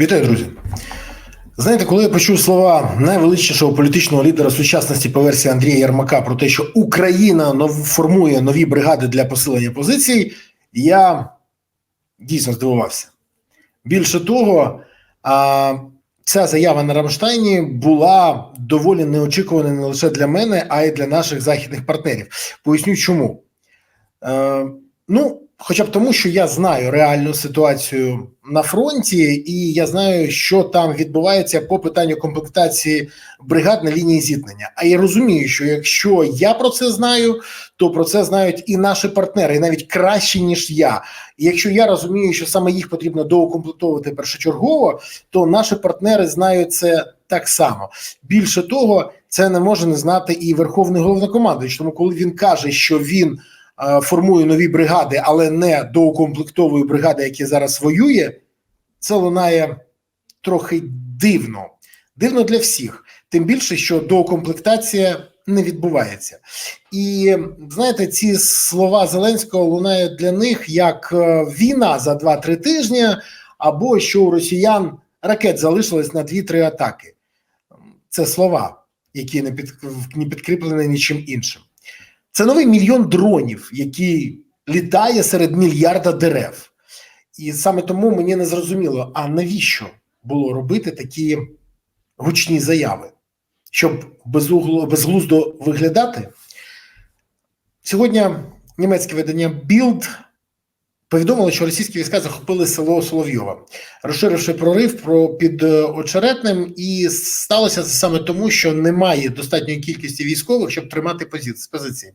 Вітаю, друзі. Знаєте, коли я почув слова найвеличнішого політичного лідера сучасності по версії Андрія Ярмака про те, що Україна формує нові бригади для посилення позицій, я дійсно здивувався. Більше того, ця заява на Рамштайні була доволі неочікувана не лише для мене, а й для наших західних партнерів. Поясню, чому. Е, ну, Хоча б тому, що я знаю реальну ситуацію на фронті, і я знаю, що там відбувається по питанню комплектації бригад на лінії зіткнення. А я розумію, що якщо я про це знаю, то про це знають і наші партнери, і навіть краще ніж я. І якщо я розумію, що саме їх потрібно доукомплектовувати першочергово, то наші партнери знають це так само. Більше того, це не може не знати і верховний головнокомандуючий. Тому коли він каже, що він формує нові бригади, але не доукомплектовує бригади, які зараз воює, це лунає трохи дивно. Дивно для всіх. Тим більше, що доукомплектація не відбувається. І знаєте, ці слова Зеленського лунають для них як е, війна за 2-3 тижні, або що у росіян ракет залишилось на 2-3 атаки. Це слова, які не підкріплені нічим іншим. Це новий мільйон дронів, який літає серед мільярда дерев. І саме тому мені не зрозуміло, а навіщо було робити такі гучні заяви, щоб безглуздо виглядати. Сьогодні німецьке видання Bild Повідомили, що російські війська захопили село Соловйова, розширивши прорив про під е, очеретним, і сталося це саме тому, що немає достатньої кількості військових, щоб тримати позиції.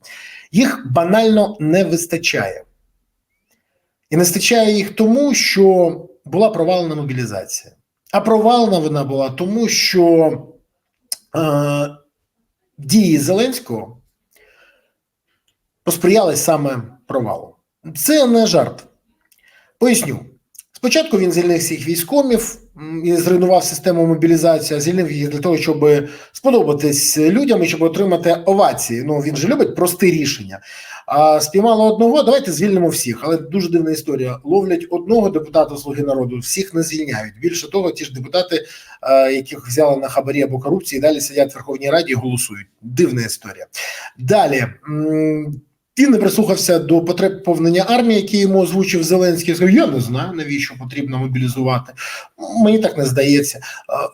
Їх банально не вистачає, і не вистачає їх тому, що була провалена мобілізація. А провалена вона була тому, що е, дії Зеленського посприяли саме провалу. Це не жарт. Поясню. Спочатку він звільнив всіх військомів і зруйнував систему мобілізації, а звільнив їх для того, щоб сподобатись людям і щоб отримати овації. Ну він же любить прості рішення. А спіймало одного, давайте звільнимо всіх. Але дуже дивна історія. Ловлять одного депутата Слуги народу, всіх не звільняють. Більше того, ті ж депутати, яких взяли на хабарі або корупції, далі сидять в Верховній Раді і голосують. Дивна історія. Далі. Він не прислухався до потреб повнення армії, які йому озвучив Зеленський. Сказав, я не знаю, навіщо потрібно мобілізувати. Мені так не здається.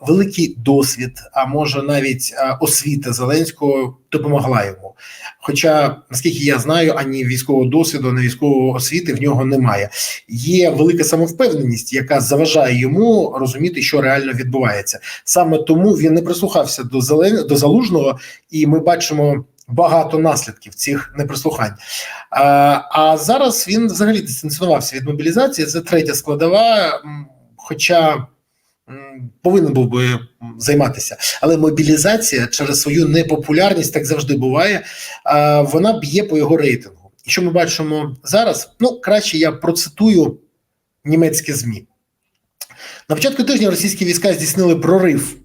Великий досвід, а може навіть освіта Зеленського допомогла йому. Хоча, наскільки я знаю, ані військового досвіду, ані військової освіти в нього немає. Є велика самовпевненість, яка заважає йому розуміти, що реально відбувається. Саме тому він не прислухався до зелен... до залужного, і ми бачимо багато наслідків цих неприслухань. А, а зараз він взагалі дистанціонувався від мобілізації. Це третя складова, хоча повинен був би займатися. Але мобілізація через свою непопулярність так завжди буває. А, Вона б'є по його рейтингу. І що ми бачимо зараз? Ну, краще я процитую німецькі ЗМІ. На початку тижня російські війська здійснили прорив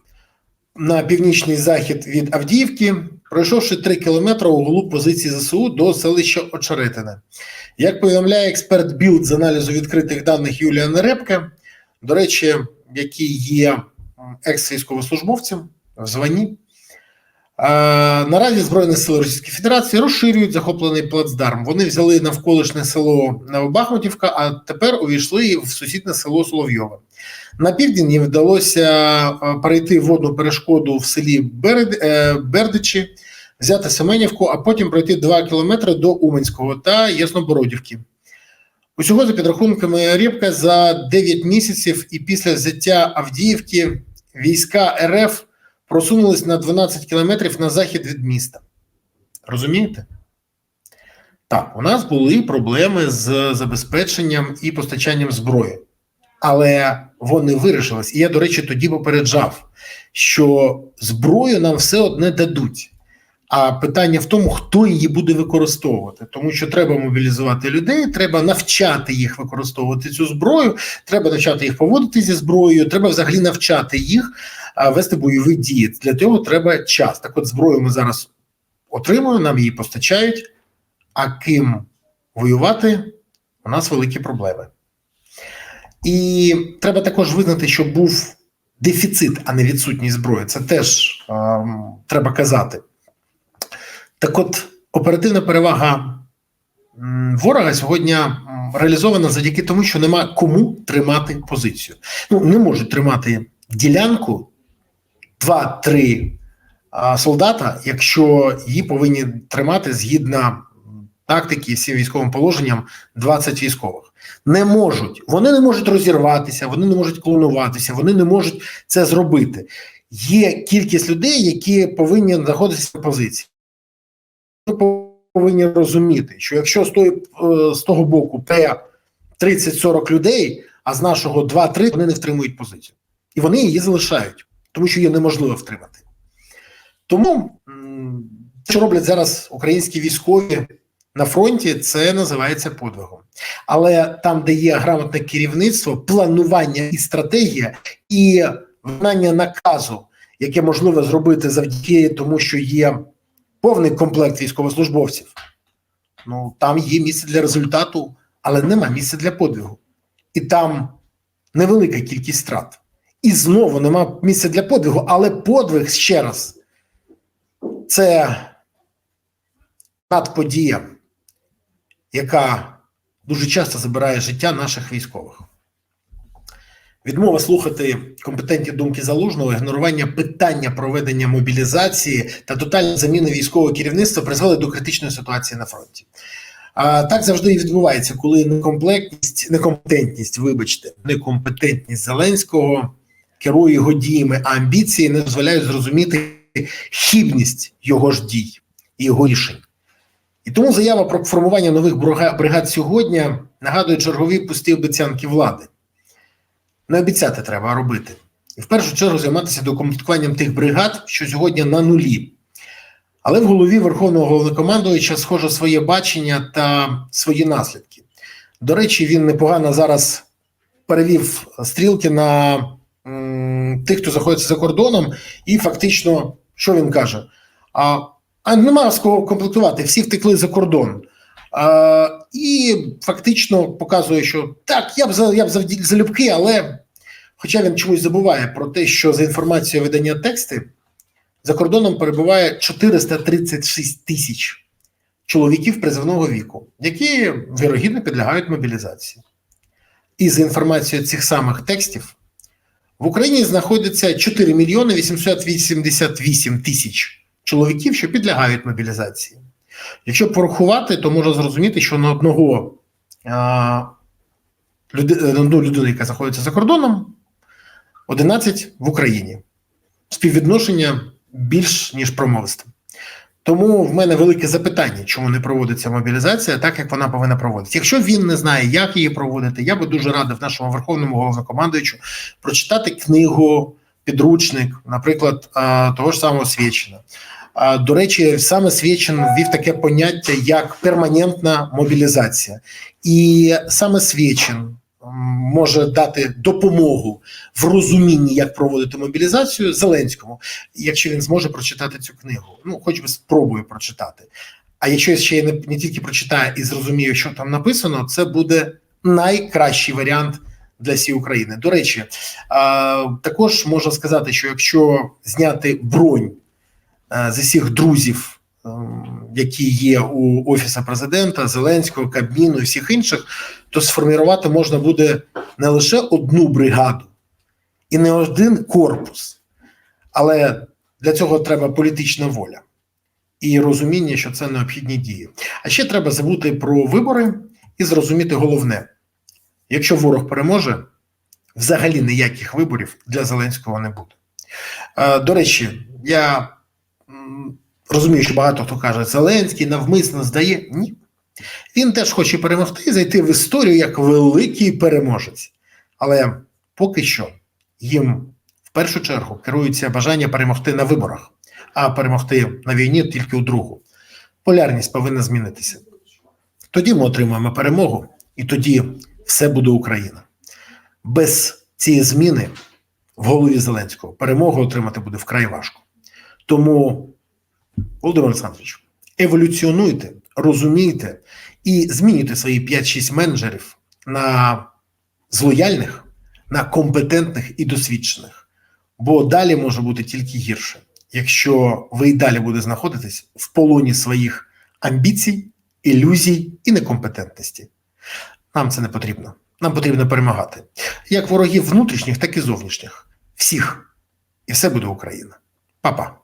на північний захід від Авдіївки пройшовши 3 кілометри у глуб позиції ЗСУ до селища Очеретине. Як повідомляє експерт Білд з аналізу відкритих даних Юлія Нерепка, до речі, який є екс-військовослужбовцем в званні, Наразі Збройні сили Російської Федерації розширюють захоплений плацдарм. Вони взяли навколишнє село Новобахмутівка, а тепер увійшли в сусідне село Соловйове. На південь вдалося перейти водну перешкоду в селі е, Бердичі, взяти Семенівку, а потім пройти 2 кілометри до Уменського та Яснобородівки. Усього за підрахунками Рєпка за 9 місяців і після взяття Авдіївки війська РФ просунулись на 12 кілометрів на захід від міста. Розумієте? Так, у нас були проблеми з забезпеченням і постачанням зброї, але вони вирішились. І я, до речі, тоді попереджав, що зброю нам все одне дадуть. А питання в тому, хто її буде використовувати, тому що треба мобілізувати людей, треба навчати їх використовувати цю зброю, треба навчати їх поводити зі зброєю, треба взагалі навчати їх вести бойові дії. Для цього треба час. Так, от зброю ми зараз отримуємо, нам її постачають. А ким воювати? У нас великі проблеми. І треба також визнати, що був дефіцит, а не відсутність зброї. Це теж ем, треба казати. Так от, оперативна перевага ворога сьогодні реалізована завдяки тому, що нема кому тримати позицію. Ну, не можуть тримати ділянку 2-3 солдата, якщо її повинні тримати згідно тактики всім військовим положенням 20 військових. Не можуть. Вони не можуть розірватися, вони не можуть клонуватися, вони не можуть це зробити. Є кількість людей, які повинні знаходитися в позиції. Ми повинні розуміти, що якщо з, тої, е, з того боку П 30-40 людей, а з нашого 2-3, вони не втримують позицію. І вони її залишають, тому що її неможливо втримати. Тому, що роблять зараз українські військові на фронті, це називається подвигом. Але там, де є грамотне керівництво, планування і стратегія, і виконання наказу, яке можливо зробити завдяки тому, що є повний комплект військовослужбовців, ну там є місце для результату, але нема місця для подвигу. І там невелика кількість страт. І знову нема місця для подвигу, але подвиг ще раз це надподія, яка дуже часто забирає життя наших військових. Відмова слухати компетентні думки залужного, ігнорування питання проведення мобілізації та тотальна заміна військового керівництва призвели до критичної ситуації на фронті. А так завжди і відбувається, коли некомплектність, некомпетентність, вибачте, некомпетентність Зеленського керує його діями, а амбіції не дозволяють зрозуміти хібність його ж дій і його рішень. І тому заява про формування нових бригад сьогодні нагадує чергові пусті обіцянки влади. Не обіцяти треба а робити. І в першу чергу займатися докомплектуванням тих бригад, що сьогодні на нулі. Але в голові Верховного головнокомандуюча схоже своє бачення та свої наслідки. До речі, він непогано зараз перевів стрілки на м, тих, хто знаходиться за кордоном, і фактично, що він каже? А а нема з кого комплектувати, всі втекли за кордон. А, І фактично показує, що так, я б за я б залюбки, але хоча він чомусь забуває про те, що за інформацією видання тексти за кордоном перебуває 436 тисяч чоловіків призовного віку, які вірогідно підлягають мобілізації. І за інформацією цих самих текстів в Україні знаходиться 4 мільйони 888 тисяч чоловіків, що підлягають мобілізації. Якщо порахувати, то можна зрозуміти, що на одного а, люди, одну людину, яка знаходиться за кордоном, 11 в Україні. Співвідношення більш ніж промовисте. Тому в мене велике запитання, чому не проводиться мобілізація, так як вона повинна проводитися. Якщо він не знає, як її проводити, я би дуже радив нашому верховному головнокомандуючу прочитати книгу, підручник, наприклад, того ж самого Свєчина. До речі, саме Свєчин ввів таке поняття як перманентна мобілізація, і саме Свєчин може дати допомогу в розумінні, як проводити мобілізацію Зеленському, якщо він зможе прочитати цю книгу. Ну, хоч би спробує прочитати. А якщо ще не, не тільки прочитає і зрозуміє, що там написано, це буде найкращий варіант. Для всієї України. До речі, також можна сказати, що якщо зняти бронь з усіх друзів, які є у Офіса президента, Зеленського, Кабміну і всіх інших, то сформувати можна буде не лише одну бригаду і не один корпус, але для цього треба політична воля і розуміння, що це необхідні дії. А ще треба забути про вибори і зрозуміти головне: якщо ворог переможе, взагалі ніяких виборів для Зеленського не буде. До речі, я розумію, що багато хто каже, Зеленський навмисно здає. Ні. Він теж хоче перемогти і зайти в історію як великий переможець. Але поки що їм в першу чергу керується бажання перемогти на виборах, а перемогти на війні тільки у другу. Полярність повинна змінитися. Тоді ми отримаємо перемогу, і тоді все буде Україна. Без цієї зміни в голові Зеленського перемогу отримати буде вкрай важко. Тому, Володимир Олександрович, еволюціонуйте, розумійте і змінюйте свої 5-6 менеджерів на з лояльних на компетентних і досвідчених. Бо далі може бути тільки гірше, якщо ви й далі будете знаходитись в полоні своїх амбіцій, ілюзій і некомпетентності. Нам це не потрібно. Нам потрібно перемагати як ворогів внутрішніх, так і зовнішніх. Всіх. І все буде Україна. Па-па.